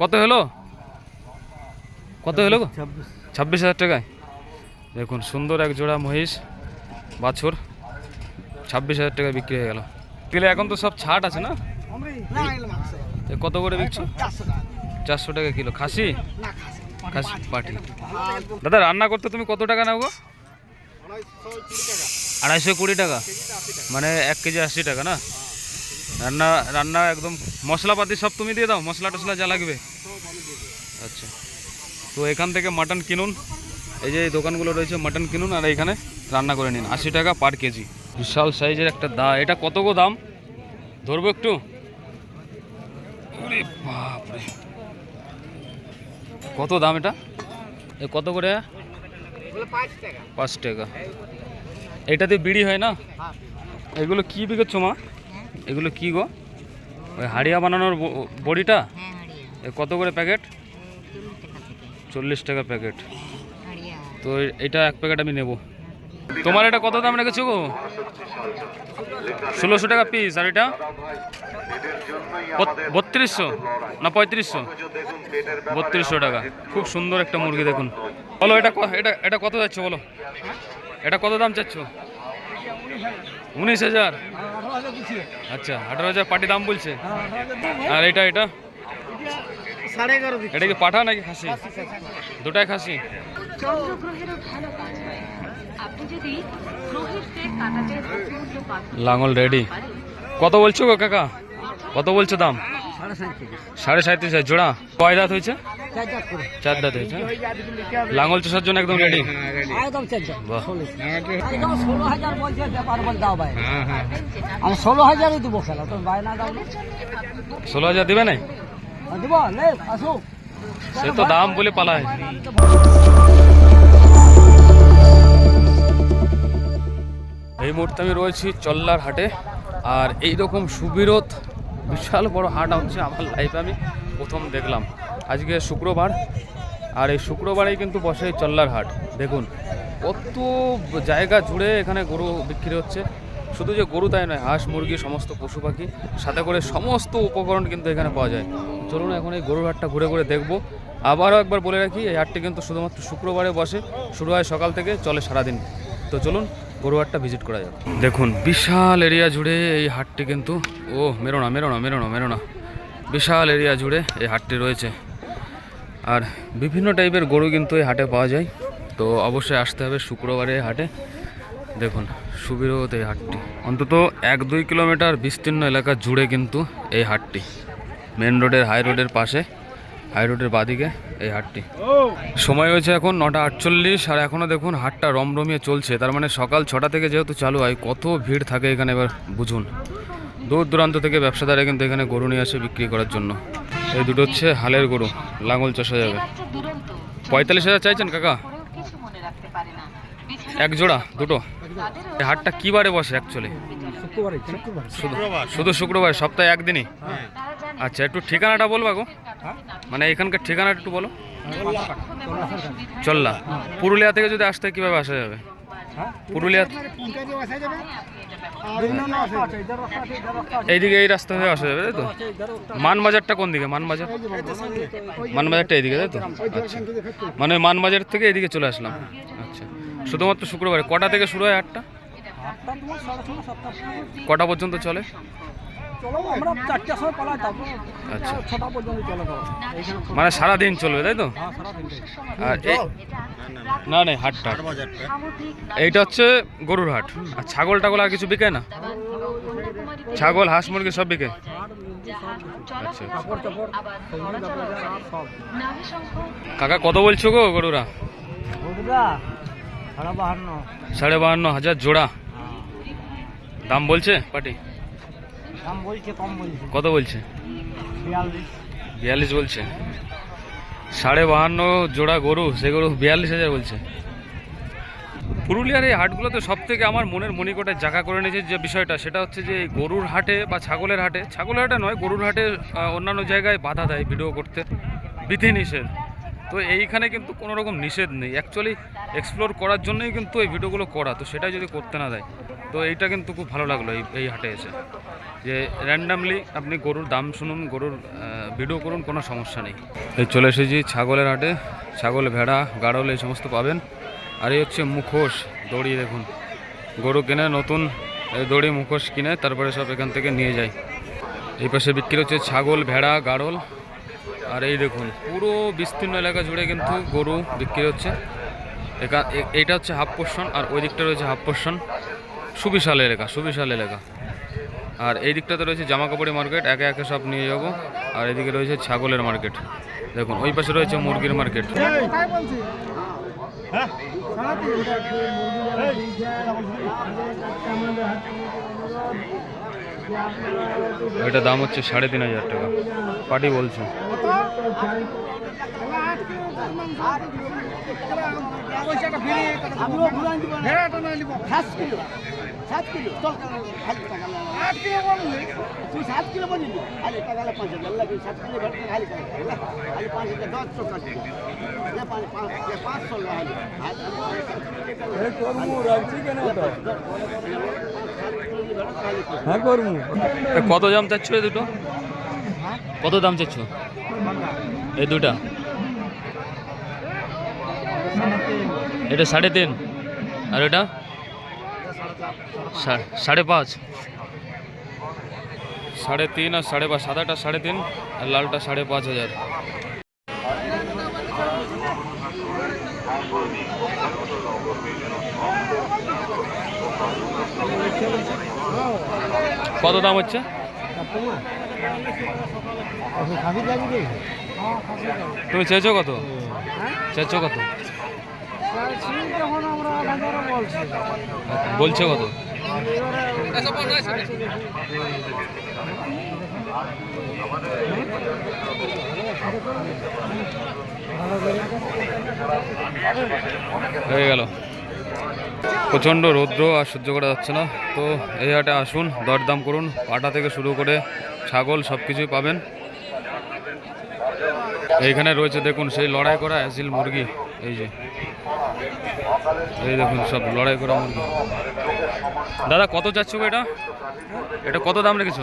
কত হলো? কত হলো গো? ছাব্বিশ। হাজার টাকায়। দেখুন সুন্দর এক জোড়া মহিষ বাছুর ছাব্বিশ হাজার টাকায় বিক্রি হয়ে গেল। তাহলে এখন তো সব ছাট আছে না? কত করে বিকছো? চারশো টাকা কিলো। খাসি? খাসি পাটি দাদা রান্না করতে তুমি কত টাকা নাও গো? আড়াইশো কুড়ি টাকা। মানে এক কেজি আশি টাকা না? রান্না রান্না একদম মশলাপাতি সব তুমি দিয়ে দাও। মশলা টশলা যা লাগবে। আচ্ছা তো এখান থেকে মাটন কিনুন। এই যে দোকানগুলো রয়েছে মাটন কিনুন আর এখানে রান্না করে নিন। আশি টাকা পার কেজি। বিশাল সাইজের একটা দা এটা কত গো দাম? ধরবো একটু? বাপরে। কত দাম এটা? এ কত করে? পাঁচ টাকা। এটাতে বিড়ি হয় না? এগুলো কি বিকেচ্ছ মা? এগুলো কি গো? ওই হাড়িয়া বানানোর বড়িটা? হ্যাঁ এ কত করে প্যাকেট? চল্লিশ টাকা প্যাকেট। তো এটা এক প্যাকেট আমি নেব। তোমার এটা কত দাম রেখেছো গো? ষোলোশো টাকা পিস আর এটা? বত- বত্রিশশো না পঁয়ত্রিশশো? বত্রিশশো টাকা। খুব সুন্দর একটা মুরগি দেখুন। বলো এটা এটা এটা কত যাচ্ছ বলো? এটা কত দাম চাচ্ছ? উনিশ হাজার। আচ্ছা আঠারো হাজার পাটি দাম বলছে। আর এটা এটা? সাড়ে এগারো এটা কি পাঠা নাকি খাসি? দুটাই খাসি? লাঙল রেডি। কত বলছো গো কাকা? কত বলছো দাম? সাড়ে সাঁত্রিশ হাজার। জোড়া? কয় দাঁত হয়েছে? চার চার দাঁত হয়েছে। লাঙল চষার জন্য একদম রেডি। ষোলো। হাজার বলছে ব্যাপার বল দাও ভাই। আমি ষোলো হাজারই দেবো খেলা সে তো দাম বলে পালায়। এই মুহূর্তে আমি রয়েছি চল্লার হাটে, আর এই রকম সুবিরত বিশাল বড় হাট হচ্ছে আমার লাইফে আমি প্রথম দেখলাম। আজকে শুক্রবার, আর এই শুক্রবারেই কিন্তু বসে চল্লার হাট। দেখুন, কত জায়গা জুড়ে এখানে গরু বিক্রি হচ্ছে। শুধু যে গরু তাই নয়, হাঁস, মুরগি, সমস্ত পশু পাখি, সাথে করে সমস্ত উপকরণ কিন্তু এখানে পাওয়া যায়। চলুন এখন এই গরুর হাটটা ঘুরে ঘুরে দেখব। আবারও একবার বলে রাখি, এই হাটটি কিন্তু শুধুমাত্র শুক্রবারে বসে, শুরু হয় সকাল থেকে, চলে সারাদিন। তো চলুন গরু হাটটা ভিজিট করা যাক। দেখুন, বিশাল এরিয়া জুড়ে এই হাটটি কিন্তু, ও, মেরো না মেরো না মেরো না মেরো না। বিশাল এরিয়া জুড়ে এই হাটটি রয়েছে। আর বিভিন্ন টাইপের গরু কিন্তু এই হাটে পাওয়া যায়। তো অবশ্যই আসতে হবে শুক্রবারে হাটে। দেখুন সুবিরত এই হাটটি। অন্তত এক দুই কিলোমিটার বিস্তীর্ণ এলাকা জুড়ে কিন্তু এই হাটটি। মেন রোডের হাই রোডের পাশে হাই রোডের বাদিকে এই হাটটি। সময় হয়েছে এখন নটা আটচল্লিশ, আর এখনও দেখুন হাটটা রমরমিয়ে চলছে। তার মানে সকাল ছটা থেকে যেহেতু চালু হয়, কত ভিড় থাকে এখানে এবার বুঝুন। দূর দূরান্ত থেকে ব্যবসাদারা কিন্তু এখানে গরু নিয়ে আসে বিক্রি করার জন্য। এই দুটো হচ্ছে হালের গরু, লাঙল চষা যাবে। পঁয়তাল্লিশ হাজার চাইছেন কাকা করেও কিছু মনে রাখতে পারে না বিছানা এক জোড়া, দুটো। হাটটা কি বারে বসে অ্যাকচুয়ালি শুধু শুক্রবার, সপ্তাহে একদিনই? আচ্ছা একটু ঠিকানাটা বলবা গো। মানে এখানকার ঠিকানাটা একটু বলো। চল্লা। পুরুলিয়া থেকে যদি আসতে কীভাবে আসা যাবে? পুরুলিয়া এইদিকে এই রাস্তা হয়ে আসা যাবে, তাই তো? মানবাজারটা কোন দিকে? মানবাজার? মানবাজারটা এইদিকে, তাই তো? আচ্ছা। মানে মানবাজার থেকে এইদিকে চলে আসলাম। আচ্ছা। শুধুমাত্র শুক্রবারে। কটা থেকে শুরু হয় আটটা? কটা পর্যন্ত চলে? আচ্ছা। মানে সারাদিন চলবে তাই তো? হ্যাঁ আর না না হাটটা এইটা হচ্ছে গরুর হাট। আর ছাগল টাগল আর কিছু বিকে না? ছাগল হাঁস মুরগি সব বিকে? আচ্ছা আচ্ছা। কাকা কত বলছো গো গরুরা? সাড়ে বাহান্ন। হাজার জোড়া। দাম বলছে পাটি দাম বলছে কম বলছে। কত বলছে? বিয়াল্লিশ। বলছে। সাড়ে বাহান্ন জোড়া গরু সে গরু বিয়াল্লিশ হাজার বলছে। পুরুলিয়ার এই হাটগুলোতে সব থেকে আমার মনের মনিকটায় জায়গা করে নিয়েছে যে বিষয়টা সেটা হচ্ছে যে গরুর হাটে বা ছাগলের হাটে ছাগলের হাটে নয় গরুর হাটে অন্যান্য জায়গায় বাধা দেয় ভিডিও করতে। বিধি নিষেধ তো এইখানে কিন্তু কোনো রকম নিষেধ নেই। অ্যাকচুয়ালি এক্সপ্লোর করার জন্যই কিন্তু এই ভিডিওগুলো করা। তো সেটা যদি করতে না দেয়, তো এইটা কিন্তু খুব ভালো লাগল এই এই হাটে এসে। যে র্যান্ডামলি আপনি গরুর দাম শুনুন, গরুর ভিডিও করুন, কোনো সমস্যা নেই। এই চলে এসেছি ছাগলের হাটে। ছাগল, ভেড়া, গাড়ল এই সমস্ত পাবেন। আর এই হচ্ছে মুখোশ দড়ি, দেখুন। গরু কিনে, নতুন দড়ি মুখোশ কিনে, তারপরে সব এখান থেকে নিয়ে যায়। এই পাশে বিক্রি হচ্ছে ছাগল, ভেড়া, গাড়ল। আর এই দেখুন, পুরো বিস্তীর্ণ এলাকা জুড়ে কিন্তু গরু বিক্রি হচ্ছে। একা এ- এইটা হচ্ছে হাফ পোর্শন আর ওই দিকটা রয়েছে হাফ পোর্শন। সুবিশাল এলাকা সুবিশাল এলাকা। আর এই দিকটাতে রয়েছে জামা কাপড়ের মার্কেট, একে একে সব নিয়ে যাব। আর এদিকে রয়েছে ছাগলের মার্কেট। দেখুন, ওই পাশে রয়েছে মুরগির মার্কেট। এটা দাম হচ্ছে সাড়ে তিন হাজার টাকা। পাটি বলছে। পাঁচশো হ্যাঁ করব। কত দাম চাচ্ছ এই দুটো? কত দাম চাচ্ছ? এই দুটা? এটা সাড়ে তিন। আর এটা? সাড়ে পাঁচ। সাড়ে তিন আর সাড়ে পাঁচ। সাদাটা সাড়ে তিন আর লালটা সাড়ে পাঁচ হাজার। কত দাম হচ্ছে? তুমি চেয়েছো কত? চেয়েছো কত? বলছো কত? হয়ে গেল। প্রচণ্ড রৌদ্র আর সহ্য করা যাচ্ছে না। তো এই হাটে আসুন, দরদাম করুন, পাটা থেকে শুরু করে ছাগল সব কিছুই পাবেন। এইখানে রয়েছে দেখুন, সেই লড়াই করা অ্যাসিল মুরগি। এই যে, এই দেখুন সব লড়াই করা মুরগি। দাদা, কত চাচ্ছ এটা? এটা কত দাম রেখেছ?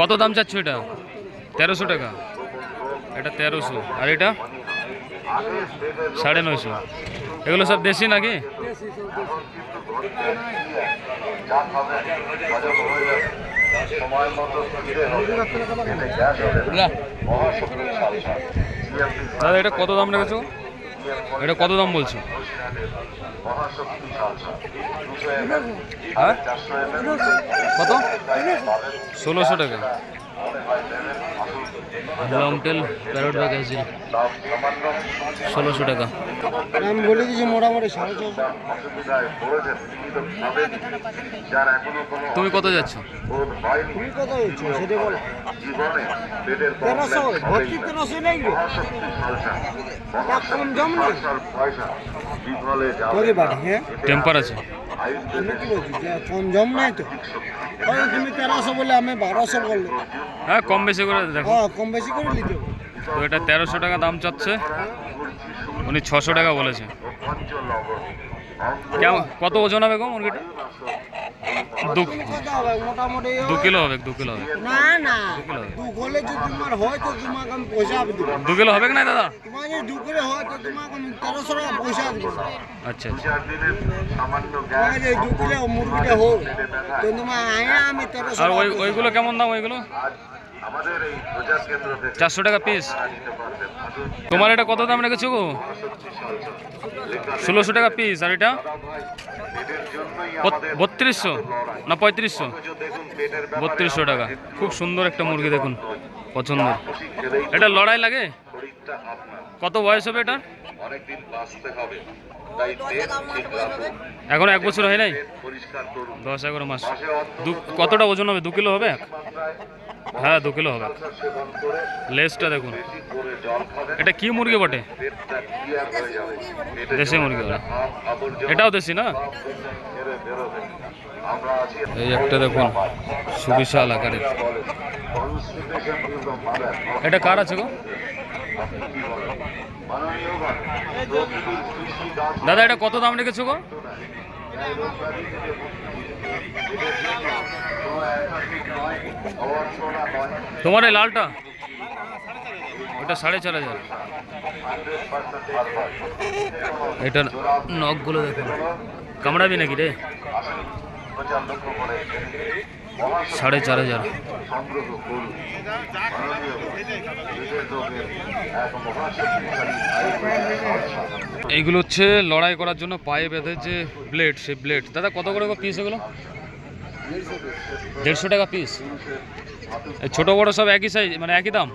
কত দাম চাচ্ছ এটা? তেরোশো টাকা। এটা তেরোশো। আর এটা? সাড়ে নয়শো। এগুলো সব দেশি নাকি? দাদা এটা কত দাম রেখেছো? এটা কত দাম বলছো? হ্যাঁ? কত? ষোলোশো টাকা। লংটেল প্যারট ব্যাগ আছে। ষোলোশো টাকা। আমি বলে দিয়েছি মোটামুটি সাড়ে তুমি কত যাচ্ছ? তুমি কত হচ্ছে সেটা বলো। তেরোশো? ভর্তি তেরোশো নেই কম জম না করে বাড়ি টেম্পার আছে আমি কি বলছি যে কম জম নাই তো ওই তুমি তেরোশো বলে আমি বারোশো বললে হ্যাঁ কম বেশি করে দেখো হ্যাঁ কম বেশি করে নিতে। তো এটা তেরোশো টাকা দাম চাচ্ছে উনি ছশো টাকা বলেছে। কেমন কত ওজন হবে গো মুরগিটা? দু কিলো হবে দু কিলো হবে। না না। কিলো? দু হয় কিলো হবে না দাদা? হয় আচ্ছা আচ্ছা। তোমাকে যদি দু কিলো হোক তো তোমার আমি আর ওই ওইগুলো কেমন দাম ওইগুলো? চারশো টাকা পিস তোমার এটা কত দাম রেখেছো গো? ষোলোশো টাকা পিস আর এটা? বত- বত্রিশশো না পঁয়ত্রিশশো? বত্রিশশো টাকা। খুব সুন্দর একটা মুরগি দেখুন পছন্দ এটা লড়াই লাগে? কত বয়স হবে এটা এখন এক বছর হয় নাই? দশ এগারো মাস। দু কতটা ওজন হবে? দু কিলো হবে? হ্যাঁ দু কিলো হবে। লেসটা দেখুন। এটা কি মুরগি বটে? দেশি মুরগি এটাও দেশি না? এই একটা দেখুন সুবিশাল আকারের। এটা কার আছে গো? দাদা, এটা কত দাম রেখেছো গো? তোমার এই লালটা? ওটা সাড়ে চার হাজার। এটা নখগুলো দেখুন কামড়াবি নাকি রে? সাড়ে চার হাজার। এইগুলো হচ্ছে লড়াই করার জন্য পায়ে বেঁধে যে ব্লেড সেই ব্লেড দাদা, কত করে পিস এগুলো? দেড়শো টাকা পিস ছোট বড় সব একই সাইজ মানে একই দাম?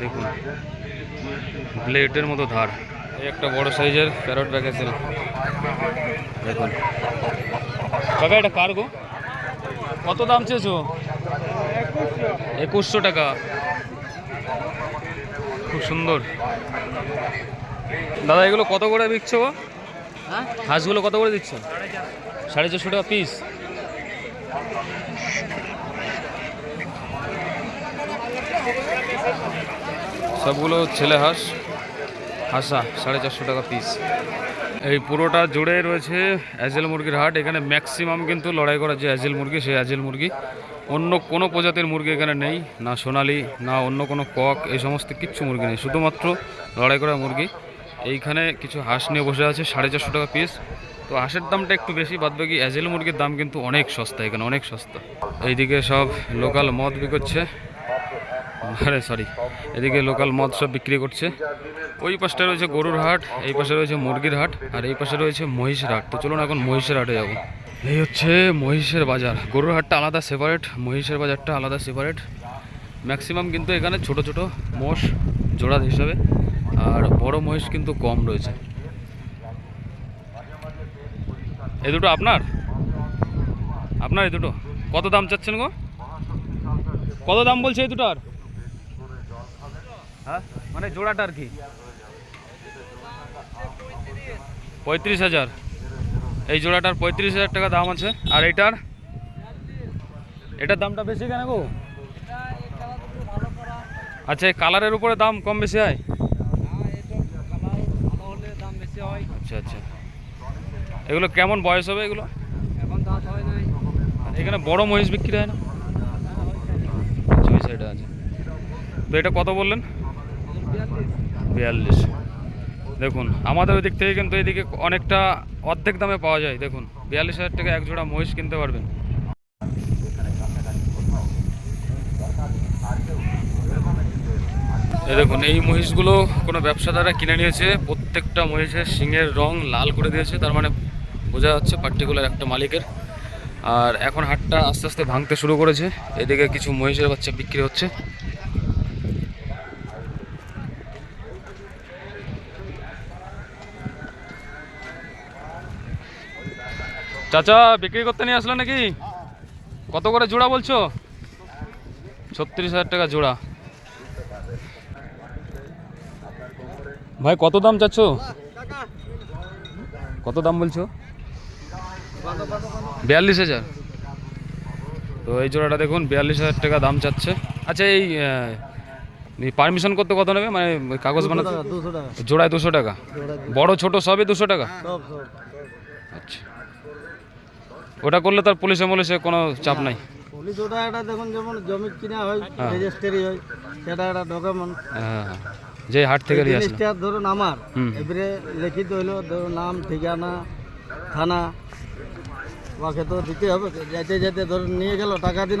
দেখুন ব্লেডের মতো ধার। একটা বড় সাইজের প্যারট প্যাকেছিল দেখুন। কাকা এটা কার্গো কত দাম চেয়েছো? একুশশো টাকা। খুব সুন্দর। দাদা এগুলো কত করে বিকছো গো? হাঁসগুলো কত করে দিচ্ছ? সাড়ে চারশো টাকা পিস সবগুলো ছেলে হাঁস। হাঁসা, সাড়ে চারশো টাকা পিস এই পুরোটা জুড়ে রয়েছে অ্যাজেল মুরগির হাট। এখানে ম্যাক্সিমাম কিন্তু লড়াই করা যে অ্যাজেল মুরগি, সেই অ্যাজেল মুরগি। অন্য কোনো প্রজাতির মুরগি এখানে নেই, না সোনালি, না অন্য কোনো কক, এই সমস্ত কিচ্ছু মুরগি নেই। শুধুমাত্র লড়াই করা মুরগি। এইখানে কিছু হাঁস নিয়ে বসে আছে, সাড়ে চারশো টাকা পিস তো হাঁসের দামটা একটু বেশি বাদ বাকি অ্যাজেল মুরগির দাম কিন্তু অনেক সস্তা এখানে, অনেক সস্তা। এইদিকে সব লোকাল মদ বিকোচ্ছে। আরে সরি এদিকে লোকাল মদ সব বিক্রি করছে। ওই পাশটা রয়েছে গরুর হাট, এই পাশে রয়েছে মুরগির হাট, আর এই পাশে রয়েছে মহিষের হাট। তো চলুন এখন মহিষের হাটে যাব। এই হচ্ছে মহিষের বাজার। গরুর হাটটা আলাদা সেপারেট মহিষের বাজারটা আলাদা সেপারেট ম্যাক্সিমাম কিন্তু এখানে ছোট ছোট মোষ জোড়া হিসাবে, আর বড় মহিষ কিন্তু কম রয়েছে। এই দুটো আপনার? আপনার এই দুটো? কত দাম চাচ্ছেন গো? কত দাম বলছে এই দুটোর? হ্যাঁ? মানে জোড়াটা আর কি। পঁয়ত্রিশ হাজার। এই জোড়াটার পঁয়ত্রিশ হাজার টাকা দাম আছে। আর এইটার? এটার দামটা বেশি কেন গো? আচ্ছা এই কালারের উপরে দাম কম বেশি হয়? আচ্ছা আচ্ছা। এগুলো কেমন বয়স হবে এগুলো? এখানে বড় মহিষ বিক্রি হয় না? আচ্ছা আছে। তো এটা কত বললেন? বিয়াল্লিশ। দেখুন, আমাদের ওই দিক থেকে কিন্তু এদিকে অনেকটা অর্ধেক দামে পাওয়া যায়, দেখুন। বিয়াল্লিশ হাজার টাকা এক জোড়া মহিষ কিনতে পারবেন। দেখুন, এই মহিষগুলো কোনো ব্যবসাদারা কিনে নিয়েছে, প্রত্যেকটা মহিষের শিঙের রং লাল করে দিয়েছে, তার মানে বোঝা যাচ্ছে পার্টিকুলার একটা মালিকের। আর এখন হাটটা আস্তে আস্তে ভাঙতে শুরু করেছে, এদিকে কিছু মহিষের বাচ্চা বিক্রি হচ্ছে। চাচা বিক্রি করতে নিয়ে আসলো নাকি? কত করে জোড়া বলছো? ছত্রিশ হাজার টাকা জোড়া। ভাই কত দাম চাচ্ছ? কত দাম বলছো? বিয়াল্লিশ হাজার। তো এই জোড়াটা দেখুন বিয়াল্লিশ হাজার টাকা দাম চাচ্ছে। আচ্ছা এই পারমিশন করতে কত নেবে? মানে কাগজ বানাতে? জোড়ায় দুশো টাকা। বড় ছোট সবই দুশো টাকা? সব। আচ্ছা। ওটা করলে তার পুলিশে মুলিশে কোনো চাপ নাই পুলিশ ওটা একটা দেখুন যেমন জমি কিনা হয় হ্যাঁ। রেজিস্ট্রি হয় সেটা একটা ডকুমেন্ট হ্যাঁ হ্যাঁ। যে হাট থেকে নিয়ে ধরুন আমার এবারে লিখিত হইল ধরুন নাম ঠিকানা থানা ওকে তো দিতে হবে যেতে যেতে ধরুন নিয়ে গেল টাকা দিল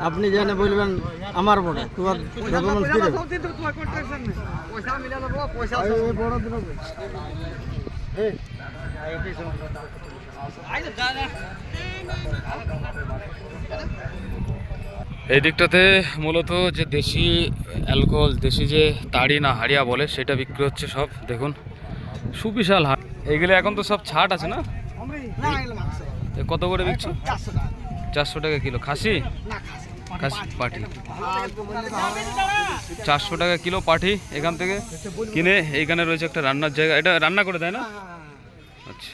আপনি জানে বলবেন আমার বটে তোমার ডকুমেন্ট কি দেবে এই, এই দিকটাতে মূলত যে দেশি অ্যালকোহল, দেশি যে তাড়ি না হাড়িয়া বলে, সেটা বিক্রি হচ্ছে সব। দেখুন, সুবিশাল হাট। এইগুলো এখন তো সব ছাট আছে না? এগুলো কত করে বিকছো? চারশো টাকা। কিলো। খাসি? খাসি। হবে। চারশো টাকা কিলো পাঠি এখান থেকে কিনে। এইখানে রয়েছে একটা রান্নার জায়গা। এটা রান্না করে দেয় না? আচ্ছা।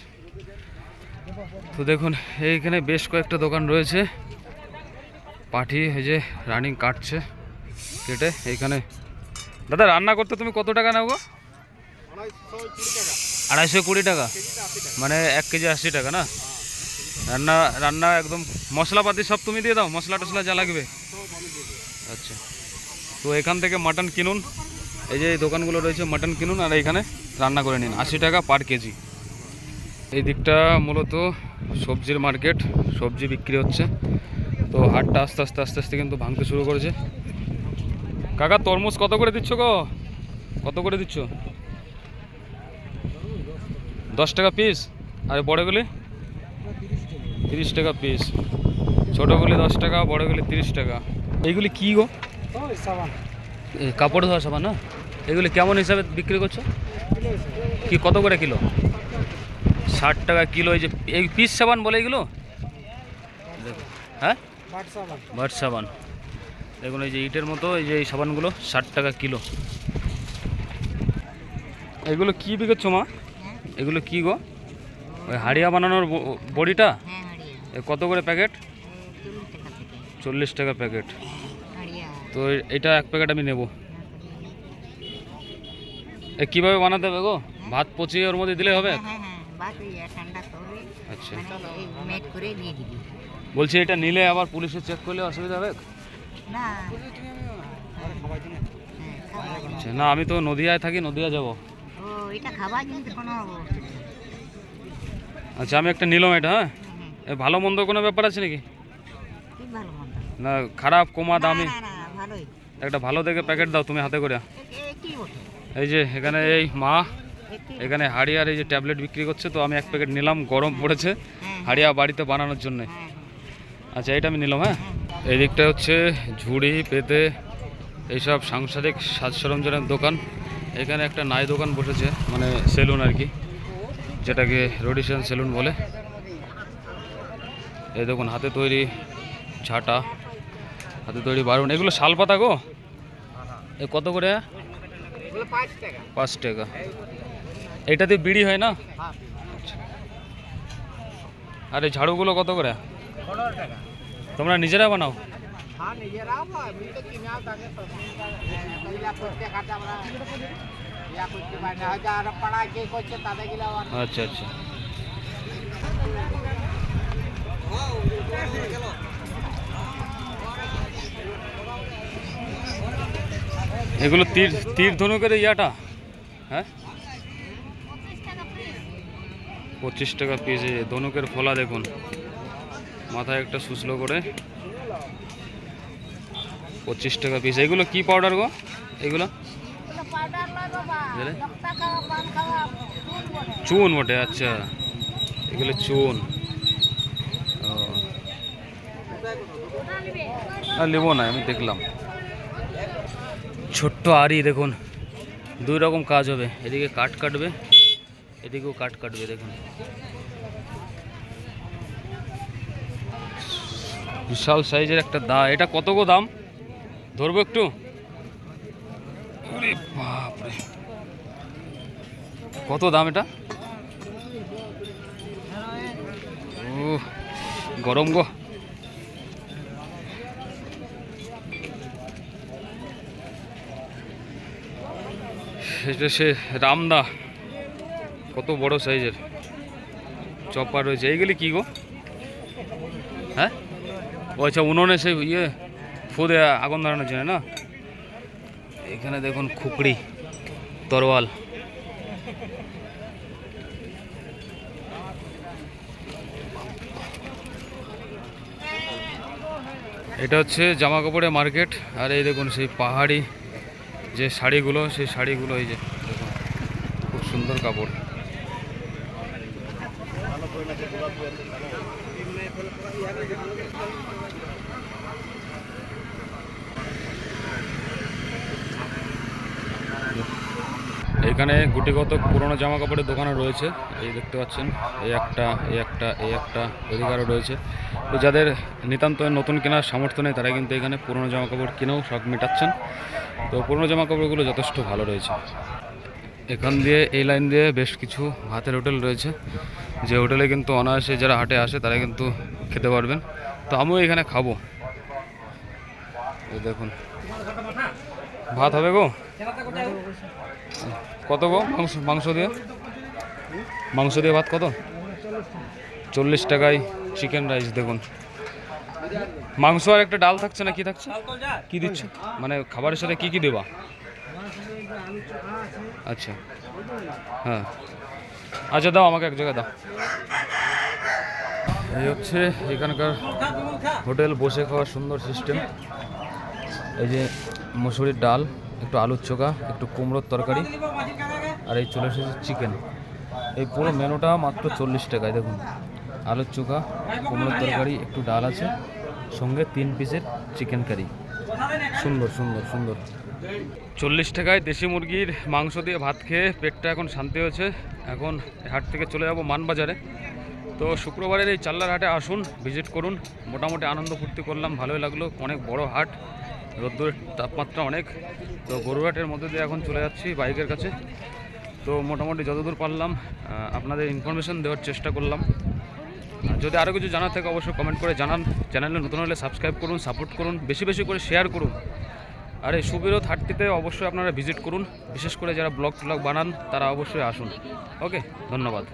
তো দেখুন, এইখানে বেশ কয়েকটা দোকান রয়েছে। পাঠি, এই যে রানিং কাটছে কেটে এইখানে। দাদা, রান্না করতে তুমি কত টাকা গো? আড়াইশো কুড়ি টাকা। মানে এক কেজি আশি টাকা না? রান্না রান্না একদম মশলাপাতি সব তুমি দিয়ে দাও, মশলা টশলা যা লাগবে। আচ্ছা। তো এখান থেকে মাটন কিনুন। এই যে এই দোকানগুলো রয়েছে, মাটন কিনুন আর এখানে রান্না করে নিন। আশি টাকা পার কেজি। এই দিকটা মূলত সবজির মার্কেট, সবজি বিক্রি হচ্ছে। তো হাটটা আস্তে আস্তে আস্তে আস্তে কিন্তু ভাঙতে শুরু করেছে। কাকা, তরমুজ কত করে দিচ্ছ গো? কত করে দিচ্ছ? দশ টাকা পিস আর বড়গুলি তিরিশ টাকা পিস ছোটোগুলি দশ টাকা বড়গুলি তিরিশ টাকা। এইগুলি কী গো? কাপড় ধোয়া সাবান না? এগুলি কেমন হিসাবে বিক্রি করছ? কি, কত করে কিলো? ষাট টাকা কিলো এই যে এই পিস সাবান বলে এগুলো? দেখো, হ্যাঁ? বাট সাবান। দেখুন এই যে ইটের মতো এই যে এই সাবানগুলো ষাট টাকা কিলো। এগুলো কি বিকেছো মা? হ্যাঁ এগুলো কি গো? ওই হাড়িয়া বানানোর বড়িটা? হ্যাঁ এ কত করে প্যাকেট? চল্লিশ টাকা প্যাকেট। তো এটা এক প্যাকেট আমি নেব। এ কীভাবে বানাতে হবে গো? ভাত পচিয়ে ওর মধ্যে দিলে হবে? হ্যাঁ হ্যাঁ হ্যাঁ আচ্ছা। মানে বলছি এটা নিলে আবার পুলিশে চেক করলে অসুবিধা হবে? না। হ্যাঁ আচ্ছা না আমি তো নদিয়ায় থাকি নদিয়া যাব। আচ্ছা আমি একটা নিলাম এটা হ্যাঁ? এ ভালো মন্দ কোনো ব্যাপার আছে নাকি? না খারাপ কমা দামি? একটা ভালো দেখে প্যাকেট দাও তুমি হাতে করে। এই যে এখানে এই মা এখানে হাড়িয়ার এই যে ট্যাবলেট বিক্রি করছে তো আমি এক প্যাকেট নিলাম গরম পড়েছে হ্যাঁ হাড়িয়া বাড়িতে বানানোর জন্য। হ্যাঁ হ্যাঁ আচ্ছা এটা আমি নিলাম হ্যাঁ? এই দিকটা হচ্ছে ঝুড়ি পেতে এইসব সাংসারিক সাজ সরঞ্জামের দোকান। এখানে একটা নাই দোকান বসেছে মানে সেলুন আর কি যেটাকে রোডিশন সেলুন বলে। এই দেখুন হাতে তৈরি ঝাঁটা হাতে তৈরি বারুন এগুলো শাল পাতা গো? এ কত করে পাঁচ টাকা। এইটাতে বিড়ি হয় না? আচ্ছা। আর ঝাড়ুগুলো কত করে? তোমরা নিজেরা বানাও? আচ্ছা আচ্ছা। এগুলো তীর তীর ধনুকের ইয়াটা? হ্যাঁ? পঁচিশ টাকা পিস ধনুকের ফোলা দেখুন। মাথায় একটা সুসলো করে। পঁচিশ টাকা পিস এগুলো কি পাউডার গো? এগুলো? চুন বটে আচ্ছা। এগুলো চুন। নেব না, আমি দেখলাম। ছোট্ট আড়ি, দেখুন। দুই রকম কাজ হবে। এদিকে কাঠ কাটবে। এদিকেও কাঠ কাটবে, দেখুন। বিশাল সাইজের একটা দা এটা কত গো দাম? ধরবো একটু? কত দাম এটা? গরম গো। এটা সে রামদা কত বড় সাইজের? চপার রয়েছে। এইগুলি কি গো? হ্যাঁ? ও আচ্ছা উনুনে সেই ইয়ে ফুদে আগুন ধরানোর জন্য না? এখানে দেখুন খুকড়ি, তরোয়াল। এটা হচ্ছে জামা কাপড়ের মার্কেট। আর এই দেখুন সেই পাহাড়ি যে শাড়িগুলো, সেই শাড়িগুলো এই যে দেখুন, খুব সুন্দর কাপড়। এখানে গুটিগত পুরনো জামা কাপড়ের দোকানও রয়েছে, এই দেখতে পাচ্ছেন, এই একটা এই একটা এই একটা অধিকারও রয়েছে। তো যাদের নিতান্ত নতুন কেনার সামর্থ্য নেই তারা কিন্তু এখানে পুরনো জামা কাপড় কিনেও শখ মেটাচ্ছেন। তো পুরনো জামা কাপড়গুলো যথেষ্ট ভালো রয়েছে। এখান দিয়ে, এই লাইন দিয়ে বেশ কিছু হাতের হোটেল রয়েছে। যে হোটেলে কিন্তু অনায়াসে যারা হাটে আসে, তারা কিন্তু খেতে পারবেন। তো আমিও এখানে খাব। দেখুন। ভাত হবে গো? কত গো? মাংস মাংস দিয়ে? মাংস দিয়ে ভাত কত? চল্লিশ টাকায় চিকেন রাইস, দেখুন। মাংস আর একটা ডাল থাকছে না, কি থাকছে? কি দিচ্ছ? মানে খাবারের সাথে কি কি দেবা? আচ্ছা। হ্যাঁ। আচ্ছা দাও আমাকে এক জায়গায় দাও। এই হচ্ছে এখানকার হোটেল, বসে খাওয়ার সুন্দর সিস্টেম এই যে মুসুরির ডাল, একটু আলুর চোখা, একটু কুমড়োর তরকারি, আর এই চলে এসেছে চিকেন এই পুরো মেনুটা মাত্র চল্লিশ টাকায়, দেখুন। আলুর চোখা, কুমড়োর তরকারি, একটু ডাল আছে, সঙ্গে তিন পিসের চিকেন কারি সুন্দর সুন্দর সুন্দর। চল্লিশ টাকায় দেশি মুরগির মাংস দিয়ে ভাত খেয়ে পেটটা এখন শান্তি হয়েছে। এখন হাট থেকে চলে যাব মানবাজারে। তো শুক্রবারের এই চাল্লার হাটে আসুন, ভিজিট করুন। মোটামুটি আনন্দ ফুর্তি করলাম, ভালোই লাগল। অনেক বড় হাট, রোদ্দুরের তাপমাত্রা অনেক। তো গরুহাটের মধ্যে দিয়ে এখন চলে যাচ্ছি বাইকের কাছে। তো মোটামুটি যতদূর পারলাম আপনাদের ইনফরমেশন দেওয়ার চেষ্টা করলাম। যদি আরও কিছু জানার থাকে, অবশ্যই কমেন্ট করে জানান। চ্যানেলে নতুন হলে সাবস্ক্রাইব করুন সাপোর্ট করুন, বেশি বেশি করে শেয়ার করুন। আর এই সুবিরো হাটটিতে অবশ্যই আপনারা ভিজিট করুন। বিশেষ করে যারা ব্লগ ট্লগ বানান, তারা অবশ্যই আসুন। ওকে, ধন্যবাদ।